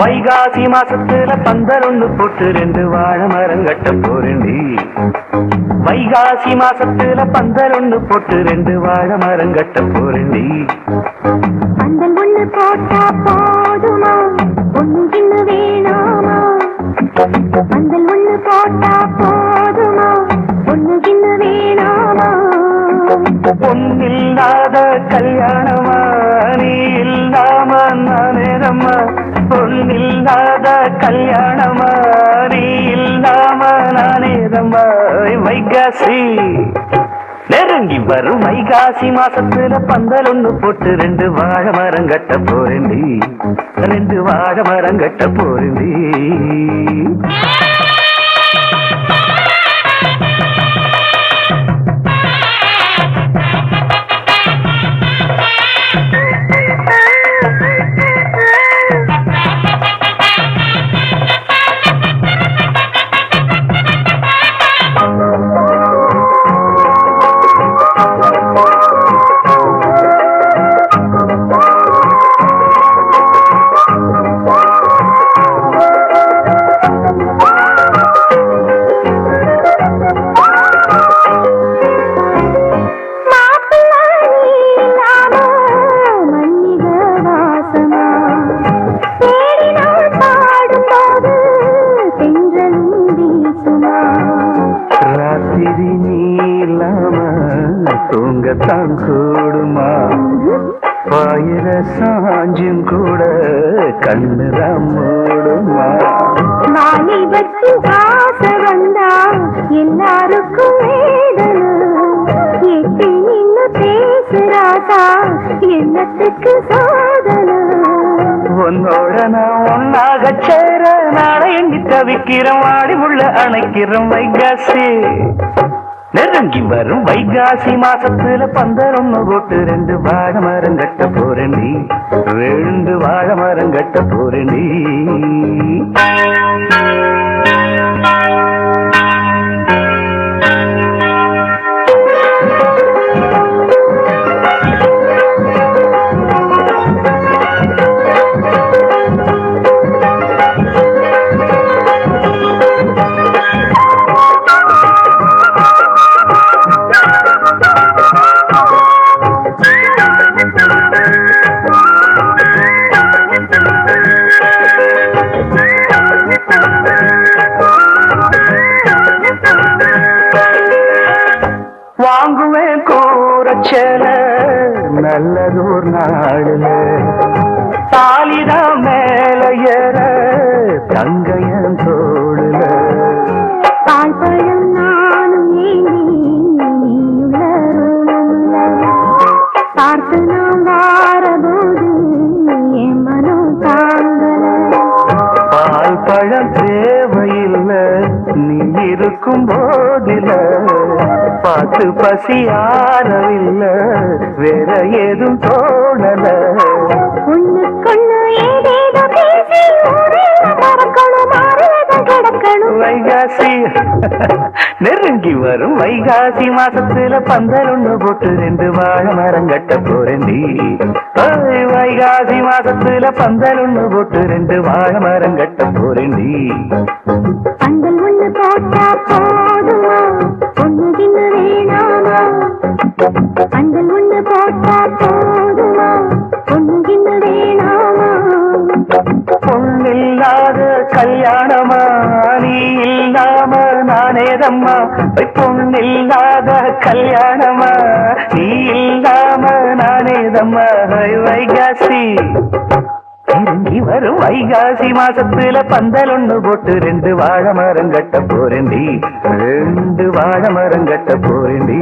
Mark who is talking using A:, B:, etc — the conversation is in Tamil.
A: வைகாசி மாசத்துல பந்தல் ஒண்ணு போட்டு ரெண்டு வாழை மரம் கட்ட போறேன்டி வைகாசி மாசத்துல பந்தல் ஒண்ணு போட்டு ரெண்டு வாழை மரம் கட்ட போறேன்டி
B: பந்தல் ஒண்ணு போட்டா போதுமா? ஒண்ணு வேணாமா? பந்தல் ஒண்ணு போட்டா போதுமா? ஒண்ணு வேணாமா?
A: பொன்னில்லாத கல்யாணமா நீ? பொன்னில்லாத கல்யாணமா நீ இல்லாம நானேதம்மா வைகாசி. நெருங்கி வரும் வைகாசி மாசத்துல பந்தல் ஒண்ணு போட்டு ரெண்டு வாழை மரம் கட்ட போறேன்டி. ரெண்டு வாழை மரம் கட்ட போறேன்டி. தூங்கத்தான் கூடுமா? பாயிர சாஞ்சும் கூட கண்ணுதான் மூடுமா?
B: வாலிபத்து ஆசை வந்தா எல்லாருக்கும் எட்டி நின்னு பேசுறாதா என்னத்துக்கு சாதனை?
A: உன்னோட நான் ஒன்னாக சேர நாளை எண்ணி தவிக்கிறோம் ஆடி உள்ள அணைக்கிறோம் வைகாசி. நெருங்கி வரும் வைகாசி மாசத்துல பந்தரம் போட்டு ரெண்டு வாழை மரம் கட்ட போறேன்டி. ரெண்டு வாழை மரம் கட்ட போறேன்டி. கூறச்சல நல்லதோர் நாடுல தாலிதான் மேல ஏற. தங்கையன் தோடுல
B: பால் பழம் நானும் பார்த்து நான் வாரபோது என் மனம் தாங்கல.
A: பால் பழம் தேவையில்லை. நீ இருக்கும் போதில பார்த்து பசி ஆறவில்லை வேற ஏதும் தோணல வைகாசி. நெருங்கி வரும் வைகாசி மாசத்துல பந்தல் ஒண்ணு போட்டு ரெண்டு வாழை மரம் கட்ட போறேன்டி ஓய், வைகாசி மாசத்துல பந்தல் ஒண்ணு போட்டு ரெண்டு வாழை மரம் கட்ட போறேன்டி
B: பந்தல் ஒண்ணு போட்டா போதுமா. பந்தல் ஒண்ணு போட்டா போதுமா? ஒண்ணு வேணாமா
A: பொண்ணில்லாத கல்யாணமா? நீ இல்லாம நானேதம்மா பொண்ணில்லாத கல்யாணமா? நீ இல்லாம நானேதம்மா வைகாசி. வரும் வைகாசி மாசத்துல பந்தல் ஒண்ணு போட்டு ரெண்டு வாழை மரம் கட்ட போறேண்டி ரெண்டு வாழை மரம் கட்ட போறேண்டி